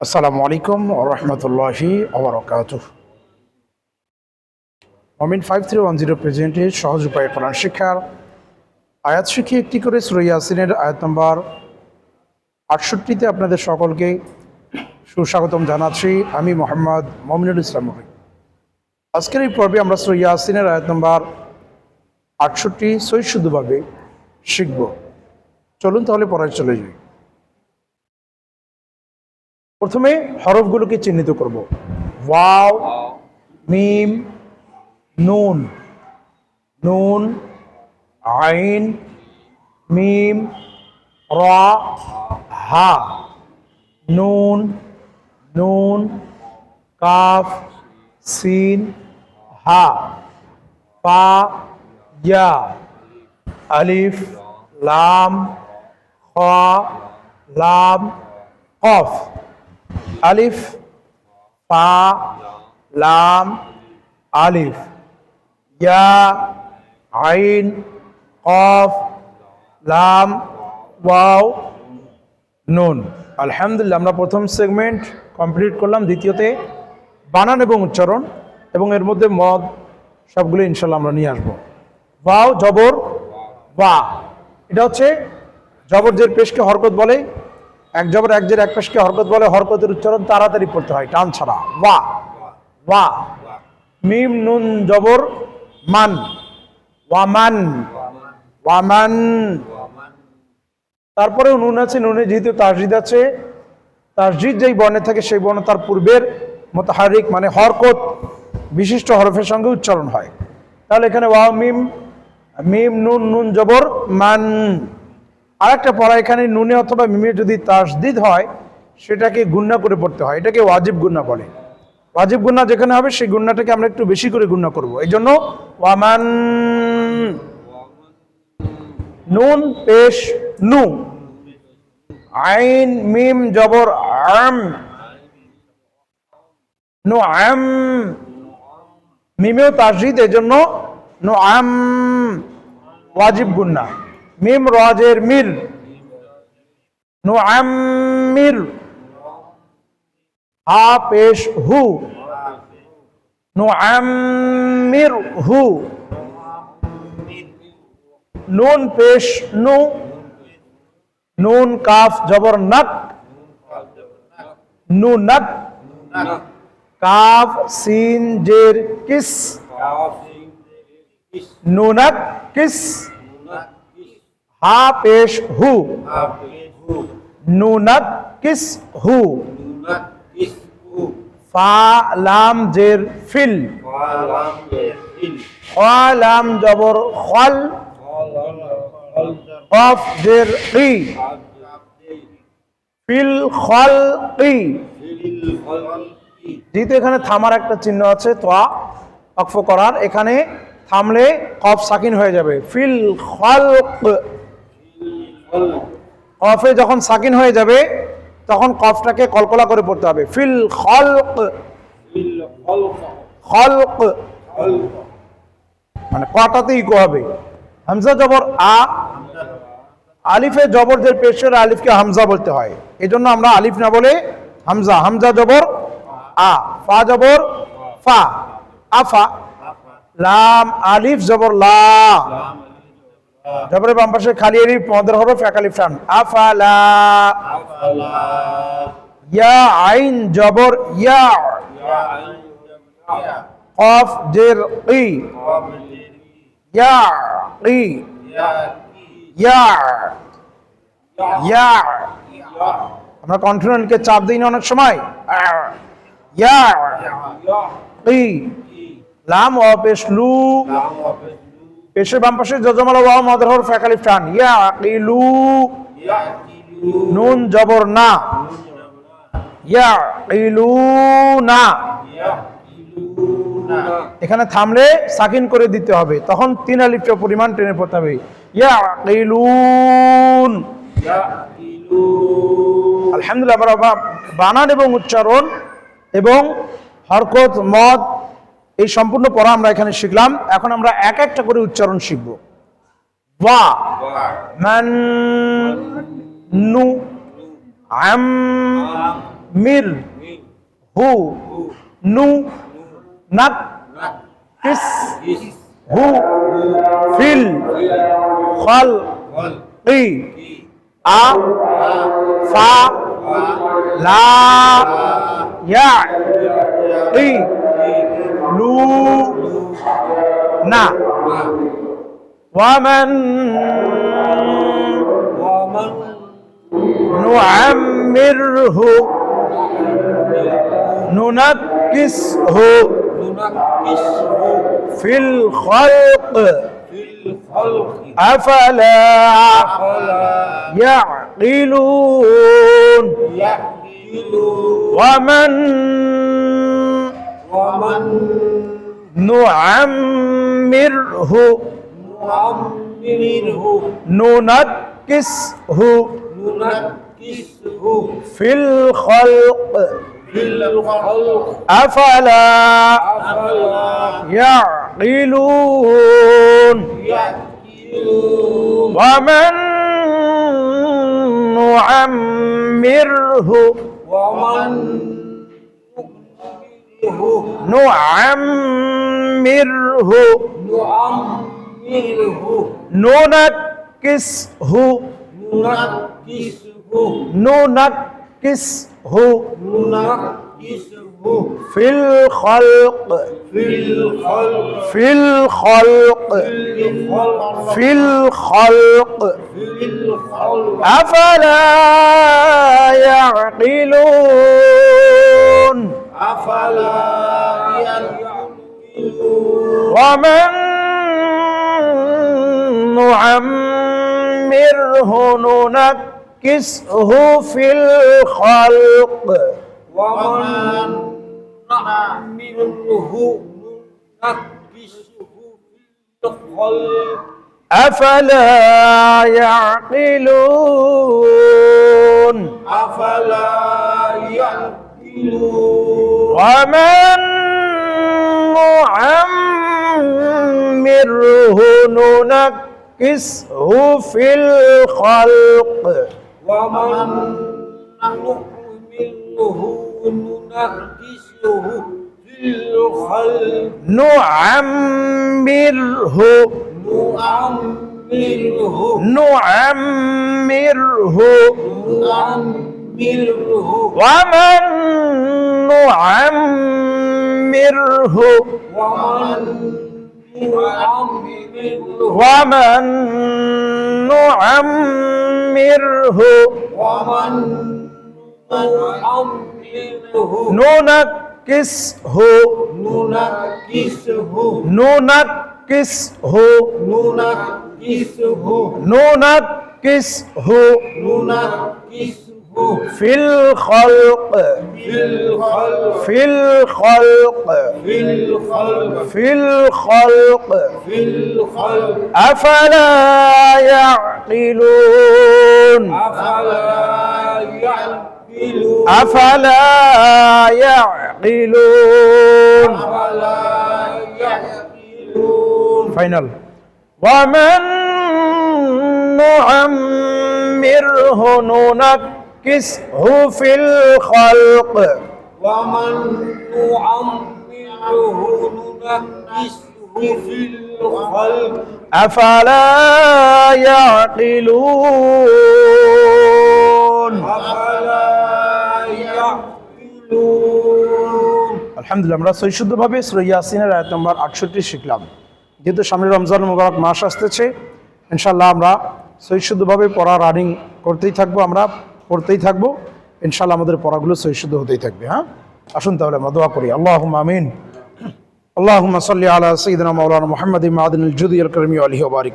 আসসালামু আলাইকুম রহমতুল্লাহি ওবরকাত Momin five three one zero প্রেজেন্টে সহজ উপায়ে কোরআন শিক্ষার আয়াত শিখে একটি করে সুরই ইয়াসিনের আয়াত নম্বর আটষট্টিতে আপনাদের সকলকে সুস্বাগতম জানাচ্ছি। আমি মোহাম্মদ মমিনুল ইসলাম আজকের এই পর্বে আমরা সুরই ইয়াসিনের আয়াত নম্বর আটষট্টি সৈশুদ্ধভাবে শিখব। চলুন তাহলে পড়ায় চলে যাই। প্রথমে হরফগুলোকে চিহ্নিত করব। ওয়াও, মিম, নুন নুন, আইন, মিম, রা, হা, নুন নুন, কাফ, সিন, হা, পা, ইয়া, আলিফ, লাম, খ, লাম, কফ। আলিফ, পা, লাম, আলিফ। ইয়া, আইন, কফ, লাম, ওয়াও, নুন। আলহামদুলিল্লাহ, আমরা প্রথম সেগমেন্ট কমপ্লিট করলাম, দ্বিতীয়তে বানান এবং উচ্চারণ, এবং এর মধ্যে মদ, সবগুলো ইনশাল্লাহ আমরা নিয়ে আসব। ওয়াও, জবর বা এটা হচ্ছে জবর জের পেশকে হরকত বলে। এক জবর এক জের এক পেশকে হরকত বলে হরকতের উচ্চারণ তাড়াতাড়ি পড়তে হয়, টান ছাড়া। ওয়া ওয়া, মিম, নুন, জবর, মান। ওয়ামান ওয়ামান। তারপরেও নুন আছে, নুনে যেহেতু তাসজিদ আছে, তাসজিদ যেই বর্ণে থাকে সেই বর্ণ তার পূর্বের মোতাহারিক মানে হরকত বিশিষ্ট হরফের সঙ্গে উচ্চারণ হয়। তাহলে এখানে ওয়া, মিম মিম, নুন নুন, জবর, মান। আর একটা পড়া এখানে নুনে অথবা মিমে যদি তাসদিদ হয়, সেটাকে গুন্না করে পড়তে হয়। এটাকে ওয়াজিব গুন্না বলে। ওয়াজিব গুন্না যেখানে হবে, সেই গুন্নাটাকে আমরা একটু বেশি করে গুন্না করব। এই জন্য ওয়ামান নুন, পেশ, নু। আইন, মিম, জবর, আম। নু আম। মিমেও তাসজিদ এজন্য নু আম। ওয়াজিব গুন্না মিম রাজের মির নু আম মির হা। পেশ হু। নু মির হু নুন পেশ নু। নুন কাফ জবর নক। নু নক। কাফ সিন জের কিস। নুনক কিস। পেশ হু। নুনক কিস হু। ফা জের ফিল। খা লাম জবর খল। কফ জের কি ফিল খল কি যেহেতু এখানে থামার একটা চিহ্ন আছে তোয়া অক্ফ করার, এখানে থামলে কফ সাকিন হয়ে যাবে। ফিল খলক কফে যখন সাকিন হয়ে যাবে, তখন কফটাকে কলকলা করে পড়তে হবে। ফিল খলক। মানে কটাতে ইকো হবে। হামজা জবর আ, আলিফে জবরদের পেশের আলিফকে হামজা বলতে হয়। এই জন্য আমরা আলিফ না বলে হামজা হামজা জবর আ, ফা জবর ফা আফা লাম, আলিফ জবর লা। জবরের বাম পাশে খালি আলিফ মদের হরফ, এক আলিফ টান আফালা। ইয়া আইন জবর, ইয়া। কফ জের ই। ইয়া ই। ইয়া। ইয়া। আমরা কন্টিনেন্টকে চাপ দিই না অনেক সময়। ইয়া। ই। লাম ও পেশ লু পেশের বাম পাশে যজমালা ওয়া এক আলিফ টান ইয়া ইলু নুন জবর না। ইয়া ইলু না এখানে থামলে সাকিন করে দিতে হবে। তখন তিন আলিফটা পরিমাণ টেনে পড়তে হবে। ইয়া ইলুন আলহামদুলিল্লাহ বানান এবং উচ্চারণ এবং হরকত, মদ এই সম্পূর্ণ পড়া আমরা এখানে শিখলাম। এখন আমরা এক একটা করে উচ্চারণ শিখব। ওয়া মান, নু, আম মির হু, নু, নাক, কিস, হু, ফিল খল কি আ, ফা, লা, ইয়া ই না ومن نعمره ننكسه في الخلق. أفلا يعقلون؟ ومن نعمره. نعمره. ننكسه. ننكسه. في الخلق. في الخلق. أفلا أفلا يعقلون. يعقلون. ومن نعمره. نعمره. ننكسه. ننكسه. في الخلق. في الخلق. في الخلق. أفلا يعقلون؟ ومن نعمره ننكسه في الخلق. ومن نعمله نكسه في الخلق. أفلا يعقلون؟ أفلا يعقلون؟ ومن نعمره ننكسه في الخلق. ومن نعمله ننكسه في الخلق. نعمره. نعمره. نعمره. نعمره ومن نعمره ومن نعمره ومن نعمره ومن نعمره ننكسه ننكسه ننكسه ننكسه ننكسه ننكسه في الخلق. في الخلق. في الخلق. في الخلق في الخلق أفلا يعقلون؟ أفلا يعقلون؟ أفلا يعقلون أفلا يعقلون فاينل ومن نعمره ننكسه في الخلق ومن نعمره ننكسه في الخلق أفلا يعقلون أفلا يعقلون আলহামদুলিল্লাহ আমরা সৈশুদ্ধভাবে সৈয়াসিনের আয়াত নম্বর আটষট্টি শিখলাম যেহেতু সামনে রমজান মুবারক মাস আসতেছে ইনশাল্লাহ আমরা সৈশুদ্ধভাবে পড়া রানিং করতেই থাকবো আমরা পড়তেই থাকব। ইনশাল্লাহ আমাদের পড়াগুলো শুদ্ধ হতেই থাকবে হ্যাঁ? আসুন তাহলে আমরা দোয়া করি। আল্লাহ আমিন। আল্লাহ সাল্লি আলা সঈদিন মৌলানা মোহাম্মদ মাদিন জুদি আল করিমি আলহি বারিক